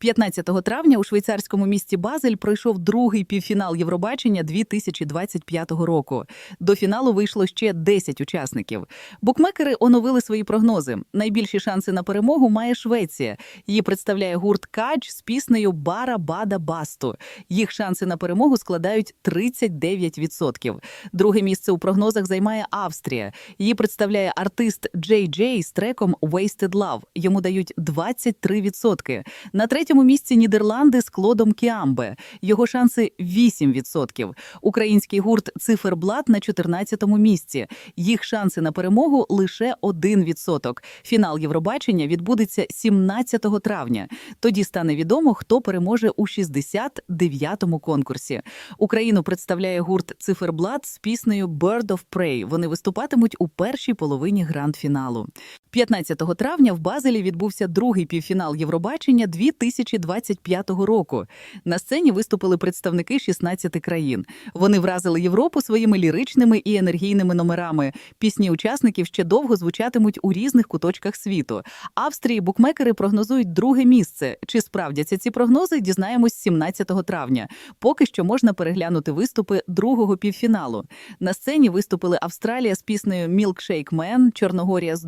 15 травня у швейцарському місті Базель пройшов другий півфінал Євробачення 2025 року. До фіналу вийшло ще 10 учасників. Букмекери оновили свої прогнози. Найбільші шанси на перемогу має Швеція. Її представляє гурт Кач з піснею Бара Бада Басту. Їх шанси на перемогу складають 39%. Друге місце у прогнозах займає Австрія. Її представляє артист Джей Джей з треком Wasted Love. Йому дають 23%. На третьому місці Нідерланди з Клодом Кіамбе. Його шанси 8%. Український гурт Циферблат на 14-му місці. Їх шанси на перемогу лише 1%. Фінал Євробачення відбудеться 17 травня. Тоді стане відомо, хто переможе у 69-му конкурсі. Україну представляє гурт Циферблат з піснею Bird of Prey. Вони виступатимуть у першій половині гранд-фіналу. 15 травня в Базелі відбувся другий півфінал Євробачення 2025 року. На сцені виступили представники 16 країн. Вони вразили Європу своїми ліричними і енергійними номерами. Пісні учасників ще довго звучатимуть у різних куточках світу. Австрії букмекери прогнозують друге місце. Чи справдяться ці прогнози? Дізнаємось 17 травня. Поки що можна переглянути виступи другого півфіналу. На сцені виступили Австралія з піснею Milkshake Man, Чорногорія з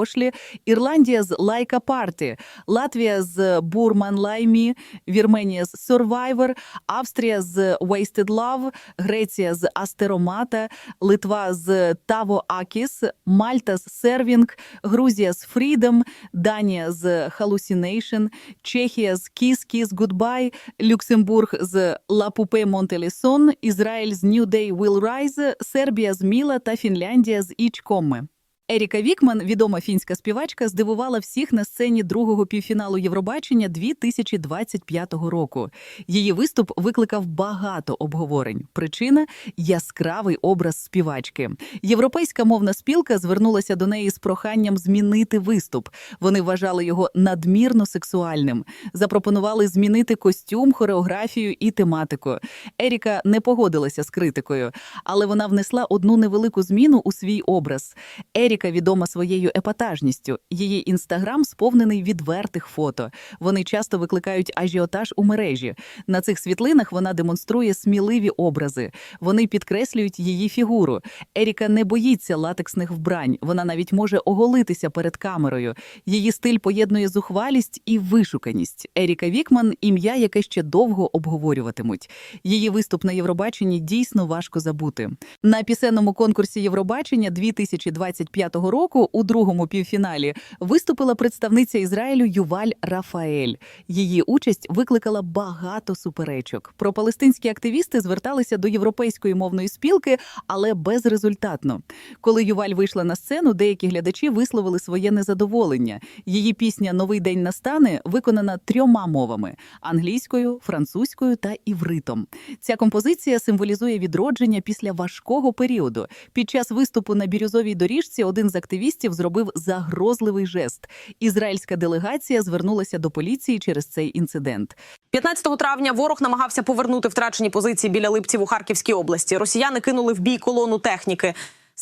Добродошлі, Ірландія з Лайка Парті, Латвія з Бурман Лаймі, Вірменія з Survivor, Австрія з Wasted Love, Греція з Астеромата, Литва з Таво Акіс, Мальта з Сервінг, Грузія з Freedom, Данія з Hallucination, Чехія з Kiss Kiss Goodbye, Люксембург з Poupée Monteleson, Ізраїль з New Day Will Rise, Сербія з Міла та Фінляндія з Іч Комме. Еріка Вікман, відома фінська співачка, здивувала всіх на сцені другого півфіналу Євробачення 2025 року. Її виступ викликав багато обговорень. Причина яскравий образ співачки. Європейська мовна спілка звернулася до неї з проханням змінити виступ. Вони вважали його надмірно сексуальним. Запропонували змінити костюм, хореографію і тематику. Еріка не погодилася з критикою, але вона внесла одну невелику зміну у свій образ. Еріка відома своєю епатажністю. Її інстаграм сповнений відвертих фото. Вони часто викликають ажіотаж у мережі. На цих світлинах вона демонструє сміливі образи. Вони підкреслюють її фігуру. Еріка не боїться латексних вбрань. Вона навіть може оголитися перед камерою. Її стиль поєднує зухвалість і вишуканість. Еріка Вікман ім'я, яке ще довго обговорюватимуть. Її виступ на Євробаченні дійсно важко забути. На пісенному конкурсі Євробачення 2025 року у другому півфіналі виступила представниця Ізраїлю Юваль Рафаель. Її участь викликала багато суперечок. Пропалестинські активісти зверталися до європейської мовної спілки, але безрезультатно. Коли Юваль вийшла на сцену, деякі глядачі висловили своє незадоволення. Її пісня Новий день настане виконана трьома мовами: англійською, французькою та івритом. Ця композиція символізує відродження після важкого періоду. Під час виступу на бірюзовій доріжці один з активістів зробив загрозливий жест. Ізраїльська делегація звернулася до поліції через цей інцидент. 15 травня ворог намагався повернути втрачені позиції біля Липців у Харківській області. Росіяни кинули в бій колону техніки.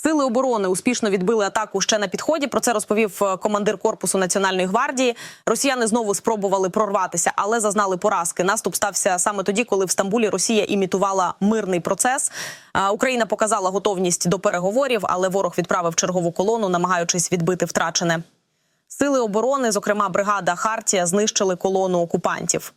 Сили оборони успішно відбили атаку ще на підході. Про це розповів е, командир корпусу національної гвардії. Росіяни знову спробували прорватися, але зазнали поразки. Наступ стався саме тоді, коли в Стамбулі Росія імітувала мирний процес. Україна показала готовність до переговорів, але ворог відправив чергову колону, намагаючись відбити втрачене. Сили оборони, зокрема бригада Хартія, знищили колону окупантів.